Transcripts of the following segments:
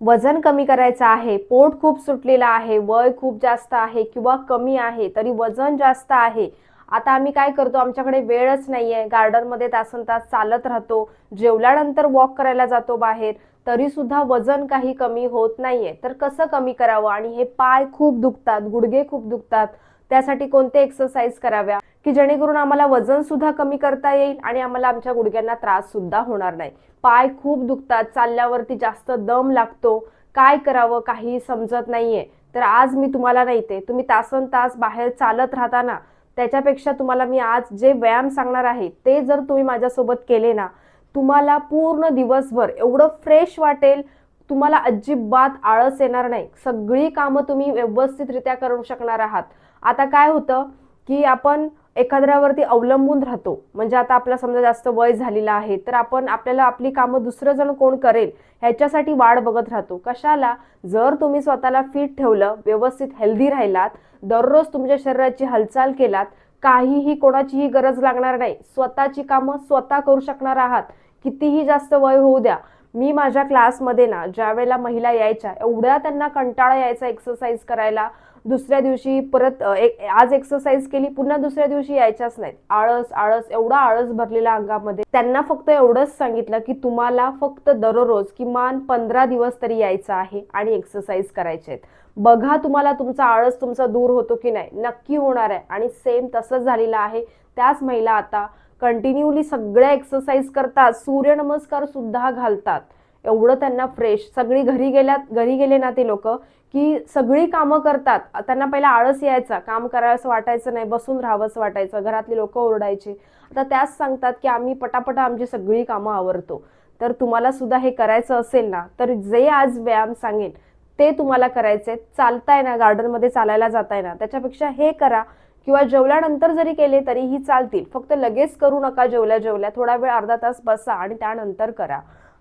वजन कमी करायचं आहे पोट खूप सुटलेलं आहे वय खूप जास्त आहे किंवा कमी आहे तरी वजन जास्त आहे. आता आम्ही काय करतो आमच्याकडे वेळच नाहीये. गार्डनमध्ये तासन तास चालत राहतो जेवल्यानंतर वॉक करायला जातो बाहेर तरी सुद्धा वजन काही कमी होत नाहीये. तर कसं कमी करावं? आणि हे पाय खूप दुखतात गुडघे खूप दुखतात. त्यासाठी कोणते एक्सरसाइज कराव्या? की जेणेकरून आम्हाला वजन सुद्धा कमी करता येईल आणि आम्हाला आमच्या गुडघ्यांना त्रास सुद्धा होणार नाही. पाय खूप दुखतात चालल्यावरती जास्त दम लागतो. काय करावं काही समजत नाहीये. तर आज मी तुम्हाला नाही ते तुम्ही तासन तास बाहेर चालत राहताना त्याच्यापेक्षा तुम्हाला मी आज जे व्यायाम सांगणार आहे ते जर तुम्ही माझ्यासोबत केले ना तुम्हाला पूर्ण दिवसभर एवढं फ्रेश वाटेल तुम्हाला अजिबात आळस येणार नाही. सगळी कामं तुम्ही व्यवस्थितरित्या करू शकणार आहात. आता काय होतं की आपण एखाद्यावरती अवलंबून राहतो. म्हणजे आता आपला समजा जास्त वय झालेला आहे तर आपण आपल्याला आपली कामं दुसरं जण कोण करेल ह्याच्यासाठी वाढ बघत राहतो. कशाला? जर तुम्ही स्वतःला फिट ठेवलं व्यवस्थित हेल्दी राहिलात दररोज तुमच्या शरीराची हालचाल केलात काहीही कोणाचीही गरज लागणार नाही. स्वतःची कामं स्वतः करू शकणार आहात. कितीही जास्त वय होऊ द्या. मी माझ्या क्लासमध्ये ना ज्यावेळेला महिला यायच्या एवढ्या त्यांना कंटाळा यायचा एक्सरसाइज करायला. दुसऱ्या दिवशी परत एक आज एक्सरसाइज केली पुन्हा दुसऱ्या दिवशी यायच्याच नाहीत. आळस आळस एवढा आळस भरलेला अंगामध्ये. त्यांना फक्त एवढंच सांगितलं की तुम्हाला फक्त दररोज किमान पंधरा दिवस तरी यायचं आहे आणि एक्सरसाइज करायचे आहेत. बघा तुम्हाला तुमचा आळस तुमचा दूर होतो की नाही. नक्की होणार आहे आणि सेम तसंच झालेलं आहे. त्याच महिला आता कंटिन्युअली सगळ्या एक्सरसाइज करतात. सूर्यनमस्कार सुद्धा घालतात. एवढं त्यांना फ्रेश सगळी घरी गेल्यात घरी गेले ना ते लोक की सगळी कामं करतात. त्यांना पहिला आळस यायचा काम करावंसं वाटायचं नाही बसून राहावंसं वाटायचं घरातली लोक ओरडायची. आता त्याच सांगतात की आम्ही पटापटा आमची सगळी कामं आवरतो. तर तुम्हाला सुद्धा हे करायचं असेल ना तर जे आज व्यायाम सांगेन ते तुम्हाला करायचे चालताय ना गार्डनमध्ये चालायला जाताय ना त्याच्यापेक्षा हे करा. किंवा जेवल्यानंतर जरी केले तरीही चालतील. फक्त लगेच करू नका जेवल्या जेवल्या थोडा वेळ अर्धा तास बसा आणि त्यानंतर करा.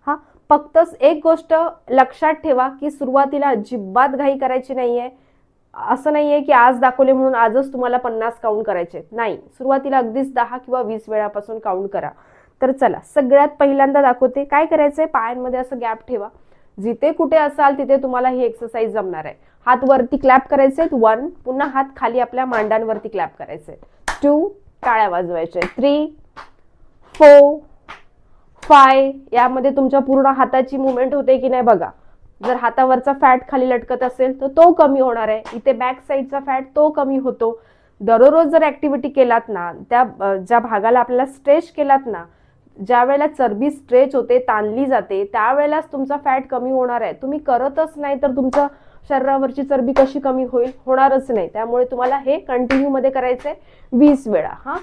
हा? फक्त एक गोष्ट लक्षात ठेवा की सुरुवातीला अजिबात घाई करायची नाही आहे असं नाही आहे की आज दाखवले म्हणून आजच तुम्हाला पन्नास काउंट करायचे नाही. सुरुवातीला अगदीच दहा किंवा वीस वेळापासून काउंट करा. तर चला सगळ्यात पहिल्यांदा दाखवते. काय करायचंय? पायांमध्ये असं गॅप ठेवा. जिथे कुठे असाल तिथे तुम्हाला ही एक्सरसाइज जमणार आहे. हात वरती क्लॅप करायचे वन पुन्हा हात खाली आपल्या मांडांवरती क्लॅप करायचे टू टाळ्या वाजवायचे थ्री फोर फाय यामध्ये तुमच्या पूर्ण हाताची मुवमेंट होते की नाही बघा. जर हातावरचा फॅट खाली लटकत असेल तर तो कमी होणार आहे. इथे बॅक साईडचा फॅट तो कमी होतो. दररोज जर ऍक्टिव्हिटी केलात ना त्या ज्या भागाला आपल्याला स्ट्रेच केलात ना ज्या वेळेला चरबी स्ट्रेच होते ताणली जाते त्यावेळेलाच तुमचा फॅट कमी होणार आहे. तुम्ही करतच नाही तर तुमचं शरीरावरची चरबी कशी कमी होईल? होणारच नाही. त्यामुळे तुम्हाला हे कंटिन्यू मध्ये करायचंय वीस वेळा हा?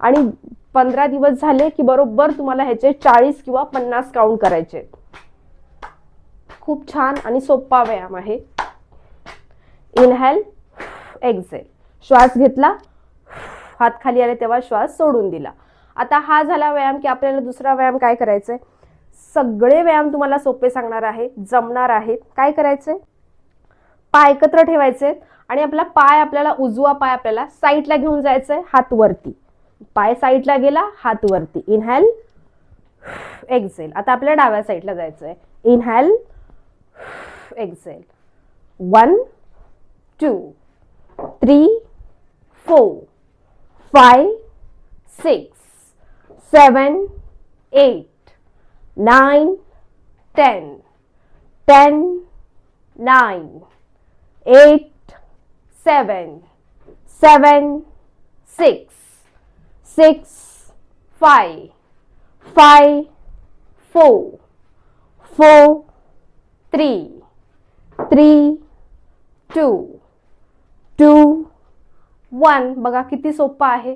आणि पंधरा दिवस झाले की बरोबर तुम्हाला ह्याचे चाळीस किंवा पन्नास काउंट करायचे खूप छान आणि सोपा व्यायाम आहे. इनहॅल एक्झेल श्वास घेतला हात खाली आले तेव्हा श्वास सोडून दिला. आता हा झाला व्यायाम की आपल्याला दुसरा व्यायाम काय करायचंय? सगळे व्यायाम तुम्हाला सोपे सांगणार आहे जमणार आहेत काय करायचे पाय एकत्र ठेवायचे आणि आपला पाय आपल्याला उजवा पाय आपल्याला साईडला घेऊन जायचंय हात वरती. पाय साईडला गेला हात वरती. इनहॅल एक्झेल आता आपल्या डाव्या साईडला जायचं आहे inhale exhale one two three four five six seven eight nine ten ten nine eight seven seven six six, five, five, four, four, three, three, two, two, one. बघा किती सोपं आहे.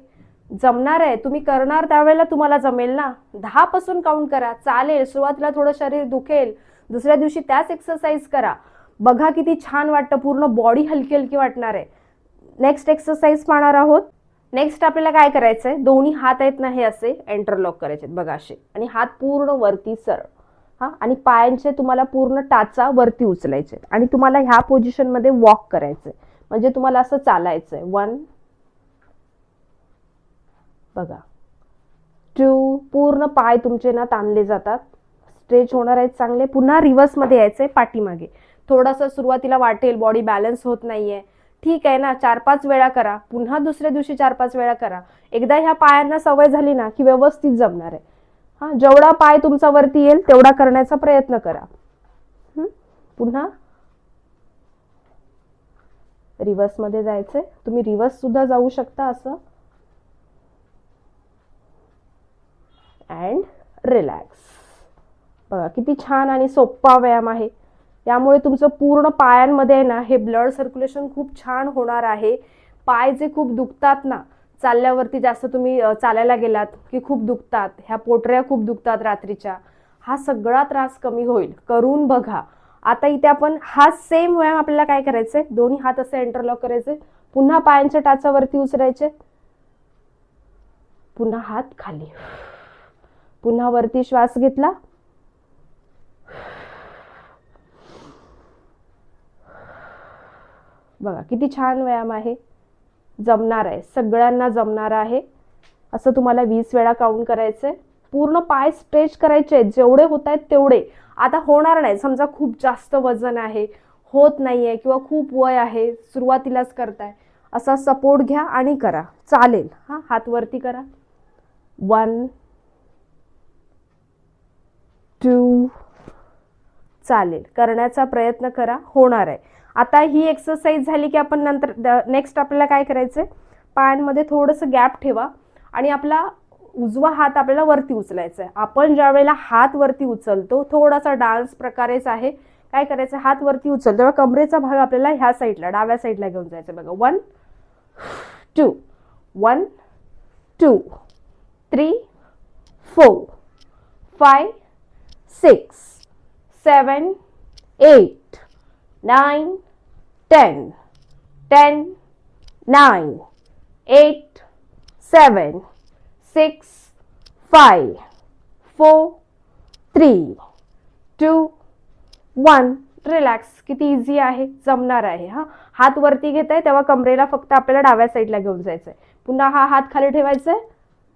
जमणार आहे. तुम्ही करणार त्यावेळेला तुम्हाला जमेल ना. दहापासून काउंट करा. चालेल. सुरुवातीला थोडं शरीर दुखेल. दुसऱ्या दिवशी त्याच एक्सरसाइज करा. बघा किती छान वाटतं. पूर्ण बॉडी हलकी हलकी वाटणार आहे. नेक्स्ट एक्सरसाइज पाहणार आहोत. नेक्स्ट आपल्याला काय करायचंय? दोन्ही हात आहेत ना हे असे एंटरलॉक करायचे बघा असे. आणि हात पूर्ण वरती सरळ. हा? आणि पायांचे तुम्हाला पूर्ण टाचा वरती उचलायचे. आणि तुम्हाला ह्या पोझिशनमध्ये वॉक करायचंय. म्हणजे तुम्हाला असं चालायचंय. वन बघा. टू पूर्ण पाय तुमचे ना ताणले जातात. स्ट्रेच होणार आहेत चांगले. पुन्हा रिव्हर्समध्ये यायचंय. पाठीमागे. थोडंसं सुरुवातीला वाटेल. बॉडी बॅलन्स होत नाहीये. ठीक आहे ना चार पाच वेळा करा. पुन्हा दुसऱ्या दिवशी चार पाच वेळा करा. एकदा ह्या पायांना सवय झाली ना की व्यवस्थित जमणार आहे. हा जेवढा पाय तुमचा वरती येईल तेवढा करण्याचा प्रयत्न करा. पुन्हा. रिव्हर्समध्ये जायचंय. तुम्ही रिव्हर्स सुद्धा जाऊ शकता असं. अँड रिलॅक्स बघा किती छान आणि सोपा व्यायाम आहे. यामुळे तुमचं पूर्ण पायांमध्ये आहे ना हे ब्लड सर्क्युलेशन खूप छान होणार आहे. पाय जे खूप दुखतात ना चालल्यावरती जास्त तुम्ही चालायला गेलात की खूप दुखतात ह्या पोटऱ्या खूप दुखतात रात्रीच्या हा सगळा त्रास कमी होईल. करून बघा. आता इथे आपण हा सेम व्यायाम आपल्याला काय करायचंय? दोन्ही हात असे इंटरलॉक करायचे. पुन्हा पायांच्या टाचावरती उचरायचे पुन्हा हात खाली. पुन्हा वरती श्वास घेतला. बघा किती छान व्यायाम आहे. जमणार आहे. सगळ्यांना जमणार आहे. असं तुम्हाला वीस वेळा काउंट करायचं आहे पूर्ण पाय स्ट्रेच करायचे. आहेत. जेवढे होत आहेत तेवढे. आता होणार नाही. समजा खूप जास्त वजन आहे होत नाही आहे किंवा खूप वय आहे सुरुवातीलाच करताय. असा सपोर्ट घ्या आणि करा. चालेल. हा हात वरती करा. वन टू चालेल. करण्याचा प्रयत्न करा. होणार आहे. आता ही एक्सरसाइज झाली की आपण नंतर नेक्स्ट आपल्याला काय करायचं पायांमध्ये थोडंसं गॅप ठेवा आणि आपला उजवा हात आपल्याला वरती उचलायचा आहे आपण ज्या वेळेला हात वरती उचलतो थोडासा डान्स प्रकारेच आहे. काय करायचं हात वरती उचल तेव्हा कमरेचा भाग आपल्याला ह्या साईडला डाव्या साईडला घेऊन जायचं बघा one two one two three four five six seven eight nine 10 10 9 8 7 6 5 4 3 2 1 relax किती इझी आहे? जमणार आहे हां. हात वरती घेत आहे तेव्हा कमरेला फक्त आपल्याला डाव्या साईडला घेऊन जायचं आहे पुन्हा हा हात खाली ठेवायचा आहे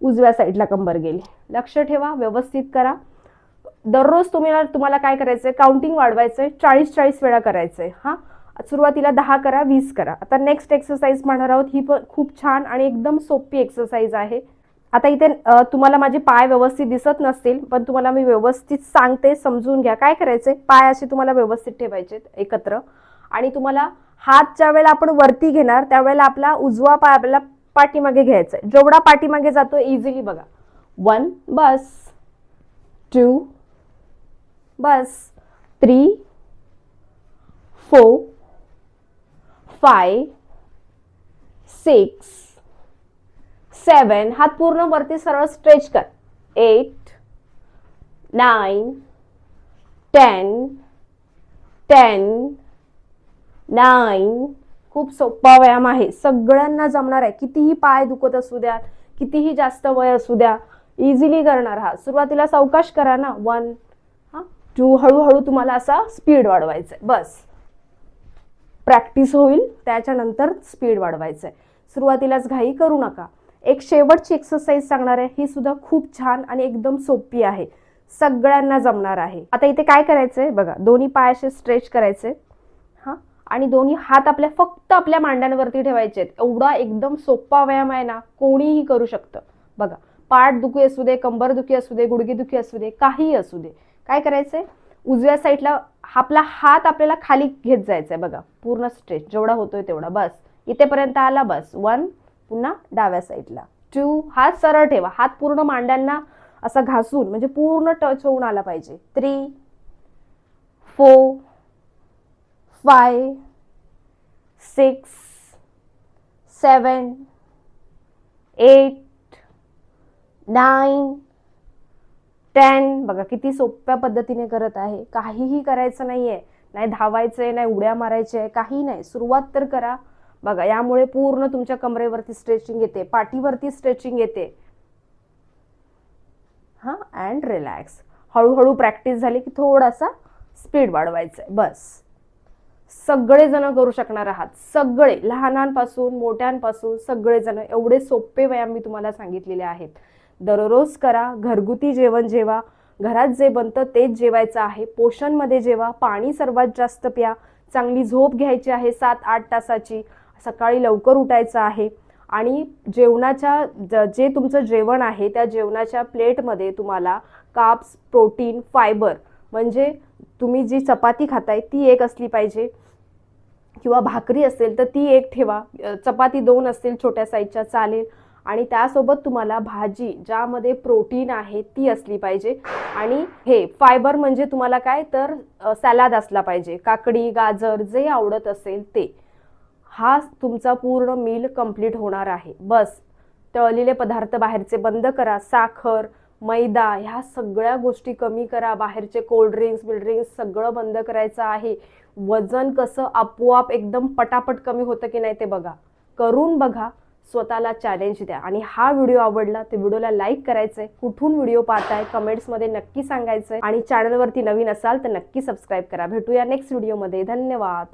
उजव्या साईडला कंबर गेली. लक्ष ठेवा व्यवस्थित करा. दररोज तुम्हाला तुम्हाला काय करायचं आहे काउंटिंग वाढवायचं आहे चाळीस चाळीस वेळा करायचं आहे हां. सुरुवातीला दहा करा वीस करा. आता नेक्स्ट एक्सरसाइज म्हणणार आहोत. ही पण खूप छान आणि एकदम सोपी एक्सरसाइज आहे. आता इथे तुम्हाला माझे पाय व्यवस्थित दिसत नसतील पण तुम्हाला मी व्यवस्थित सांगते समजून घ्या. काय करायचंय? पाय असे तुम्हाला व्यवस्थित ठेवायचे एकत्र. आणि तुम्हाला हात ज्या वेळेला आपण वरती घेणार त्यावेळेला आपला उजवा पाय आपल्याला पाठीमागे घ्यायचा आहे जेवढा पाठीमागे जातो इझिली बघा. वन बस. टू बस. Three four five six seven हात पूर्ण वरती सरळ स्ट्रेच कर. Eight nine ten ten nine खूप सोपा व्यायाम आहे. सगळ्यांना जमणार आहे. कितीही पाय दुखत असू द्या कितीही जास्त वय असू द्या इझिली करणार हा. सुरुवातीला सावकाश करा ना. वन हा? टू हळूहळू तुम्हाला असा स्पीड वाढवायचा आहे. बस. प्रॅक्टिस होईल त्याच्यानंतर स्पीड वाढवायचं आहे सुरुवातीलाच घाई करू नका. एक शेवटची एक्सरसाइज सांगणार आहे ही सुद्धा खूप छान आणि एकदम सोपी आहे. सगळ्यांना जमणार आहे. आता इथे काय करायचंय? बघा दोन्ही पाय असे स्ट्रेच करायचे. हा? आणि दोन्ही हात आपल्या फक्त आपल्या मांड्यांवरती ठेवायचे आहेत एवढा एकदम सोपा व्यायाम आहे ना कोणीही करू शकतं. बघा पाठ दुखी असू दे कंबर दुखी असू दे गुडघे दुखी असू दे काहीही असू दे. काय करायचंय? उजव्या साईडला आपला हात आपल्याला खाली घेत जायचा आहे बघा. पूर्ण स्ट्रेच जेवढा होतोय तेवढा. बस. इथेपर्यंत आला बस. वन पुन्हा डाव्या साईडला. टू हात सरळ ठेवा. हात पूर्ण मांड्यांना असा घासून म्हणजे पूर्ण टच होऊन आला पाहिजे. Three four five six seven eight nine ten बघा किती सोप्या पद्धतीने करत आहे. काहीही करायचं नाहीये. नाही धावायचं आहे नाही उड्या मारायच्या आहे काही नाही. सुरुवात तर करा. बघा यामुळे पूर्ण तुमच्या कमरेवरती स्ट्रेचिंग येते पाठीवरती स्ट्रेचिंग येते. हा अँड रिलॅक्स हळूहळू प्रॅक्टिस झाली की थोडासा स्पीड वाढवायचा आहे बस. सगळेजण करू शकणार आहात. सगळे लहानांपासून मोठ्यांपासून सगळेजण एवढे सोपे व्यायाम मी तुम्हाला सांगितलेले आहेत. दररोज करा घरगुती जेवण जेवा घरात जे बनतं तेच जेवायचं आहे. पोषणमध्ये जेवा पाणी सर्वात जास्त प्या चांगली झोप घ्यायची आहे सात आठ तासाची सकाळी लवकर उठायचं आहे. आणि जेवणाच्या ज- जे तुमचं जेवण आहे त्या जेवणाच्या प्लेटमध्ये तुम्हाला काप्स प्रोटीन फायबर म्हणजे तुम्ही जी चपाती खाताय ती एक असली पाहिजे. किंवा भाकरी असेल तर ती एक ठेवा. चपाती दोन असतील छोट्या साईजच्या चालेल. आणि त्यासोबत तुम्हाला भाजी ज्यामध्ये प्रोटीन आहे ती असली पाहिजे. आणि हे फायबर म्हणजे तुम्हाला काय? तर सॅलाड असला पाहिजे. काकडी गाजर जे आवडत असेल ते. हा तुमचा पूर्ण मील कंप्लीट होणार आहे. बस. तळलेले पदार्थ बाहेरचे बंद करा. साखर मैदा ह्या सगळ्या गोष्टी कमी करा. बाहेरचे कोल्ड्रिंक्स बिल्ड्रिंक्स सगळं बंद करायचं आहे. वजन कसं आपोआप एकदम पटापट कमी होतं की नाही ते बघा. करून बघा. स्वतःला चॅलेंज द्या. आणि हा व्हिडिओ आवडला तर व्हिडिओला लाईक करायचंय. कुठून व्हिडिओ पाहताय कमेंट्समध्ये नक्की सांगायचंय. आणि चॅनलवरती नवीन असाल तर नक्की सबस्क्राईब करा. भेटूया नेक्स्ट व्हिडिओमध्ये धन्यवाद.